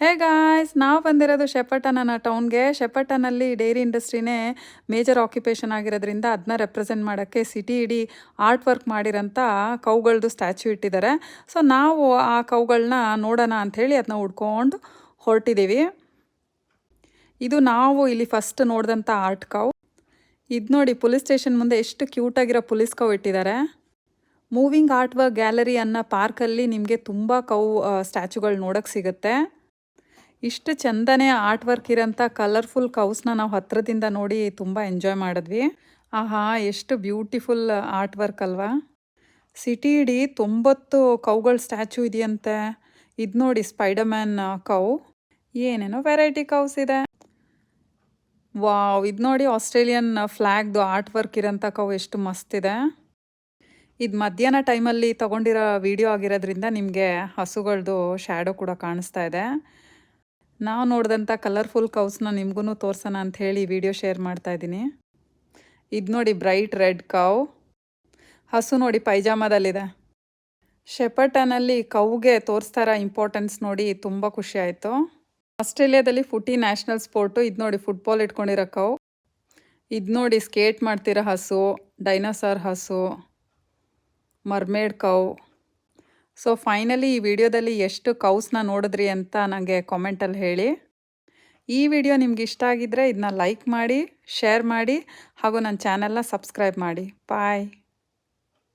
ಹೇ guys ನಾವು ಬಂದಿರೋದು ಶೆಪಟನನ ಟೌನ್ಗೆ ಶೆಪಟನಲ್ಲಿ ಡೈರಿ ಇಂಡಸ್ಟ್ರಿನೇ ಮೇಜರ್ ಆಕ್ಯುಪೇಷನ್ ಆಗಿರೋದ್ರಿಂದ ಅದನ್ನ ರೆಪ್ರೆಸೆಂಟ್ ಮಾಡೋಕ್ಕೆ ಸಿಟಿ ಇಡೀ ಆರ್ಟ್ ವರ್ಕ್ ಮಾಡಿರೋಂಥ ಕೌಗಳದು ಸ್ಟ್ಯಾಚ್ಯೂ ಇಟ್ಟಿದ್ದಾರೆ. ಸೊ ನಾವು ಆ ಕೌಗಳನ್ನ ನೋಡೋಣ ಅಂಥೇಳಿ ಅದನ್ನ ಉಡ್ಕೊಂಡು ಹೊರಟಿದ್ದೀವಿ ಇದು ನಾವು ಇಲ್ಲಿ ಫಸ್ಟ್ ನೋಡಿದಂಥ ಆರ್ಟ್ ಕೌ ಇದು ನೋಡಿ ಪೊಲೀಸ್ ಸ್ಟೇಷನ್ ಮುಂದೆ ಎಷ್ಟು ಕ್ಯೂಟಾಗಿರೋ ಪೊಲೀಸ್ ಕೌ ಇಟ್ಟಿದ್ದಾರೆ. ಮೂವಿಂಗ್ ಆರ್ಟ್ ವರ್ಕ್ ಗ್ಯಾಲರಿ ಅನ್ನೋ ಪಾರ್ಕಲ್ಲಿ ನಿಮಗೆ ತುಂಬ ಕೌ ಸ್ಟ್ಯಾಚುಗಳು ನೋಡೋಕ್ಕೆ ಸಿಗುತ್ತೆ. ಇಷ್ಟು ಚಂದನೇ ಆರ್ಟ್ ವರ್ಕ್ ಇರೋಂಥ ಕಲರ್ಫುಲ್ ಕೌಸ್ನ ನಾವು ಹತ್ರದಿಂದ ನೋಡಿ ತುಂಬ ಎಂಜಾಯ್ ಮಾಡಿದ್ವಿ. ಆಹಾ, ಎಷ್ಟು ಬ್ಯೂಟಿಫುಲ್ ಆರ್ಟ್ ವರ್ಕ್ ಅಲ್ವಾ? ಸಿಟಿ ಇಡೀ ತೊಂಬತ್ತು ಕೌಗಳ ಸ್ಟ್ಯಾಚು ಇದೆಯಂತೆ. ಇದು ನೋಡಿ ಸ್ಪೈಡರ್ಮ್ಯಾನ್ ಕೌ ಏನೇನೋ ವೆರೈಟಿ ಕೌಸ್ ಇದೆ. ವಾವ್, ಇದು ನೋಡಿ ಆಸ್ಟ್ರೇಲಿಯನ್ ಫ್ಲ್ಯಾಗ್ದು ಆರ್ಟ್ ವರ್ಕ್ ಇರೋಂಥ ಕೌ ಎಷ್ಟು ಮಸ್ತ್ ಇದೆ. ಇದು ಮಧ್ಯಾಹ್ನ ಟೈಮಲ್ಲಿ ತೊಗೊಂಡಿರೋ ವಿಡಿಯೋ ಆಗಿರೋದ್ರಿಂದ ನಿಮಗೆ ಹಸುಗಳದ್ದು ಶ್ಯಾಡೋ ಕೂಡ ಕಾಣಿಸ್ತಾ ಇದೆ. ನಾವು ನೋಡಿದಂಥ ಕಲರ್ಫುಲ್ ಕೌಸ್ನ ನಿಮಗೂ ತೋರ್ಸೋಣ ಅಂತ ಹೇಳಿ ವಿಡಿಯೋ ಶೇರ್ ಮಾಡ್ತಾ ಇದ್ದೀನಿ. ಇದು ನೋಡಿ ಬ್ರೈಟ್ ರೆಡ್ ಕೌ ಹಸು ನೋಡಿ ಪೈಜಾಮದಲ್ಲಿದೆ. ಶೆಪಟನಲ್ಲಿ ಕೌಗೆ ತೋರಿಸ್ತಾರ ಇಂಪಾರ್ಟೆನ್ಸ್ ನೋಡಿ ತುಂಬ ಖುಷಿ ಆಯಿತು. ಆಸ್ಟ್ರೇಲಿಯಾದಲ್ಲಿ ಫುಟಿ ನ್ಯಾಷನಲ್ ಸ್ಪೋರ್ಟು, ಇದು ನೋಡಿ ಫುಟ್ಬಾಲ್ ಇಟ್ಕೊಂಡಿರೋ ಕೌ ಇದು ನೋಡಿ ಸ್ಕೇಟ್ ಮಾಡ್ತಿರೋ ಹಸು ಡೈನೋಸಾರ್ ಹಸು ಮರ್ಮೇಡ್ ಕೌ ಸೊ ಫೈನಲಿ ಈ ವಿಡಿಯೋದಲ್ಲಿ ಎಷ್ಟು ಕೌಸ್ನ ನೋಡಿದ್ರಿ ಅಂತ ನನಗೆ ಕಾಮೆಂಟಲ್ಲಿ ಹೇಳಿ. ಈ ವಿಡಿಯೋ ನಿಮ್ಗೆ ಇಷ್ಟ ಆಗಿದ್ದರೆ ಇದನ್ನ ಲೈಕ್ ಮಾಡಿ ಶೇರ್ ಮಾಡಿ ಹಾಗೂ ನನ್ನ ಚಾನಲ್ನ ಸಬ್ಸ್ಕ್ರೈಬ್ ಮಾಡಿ. ಬಾಯ್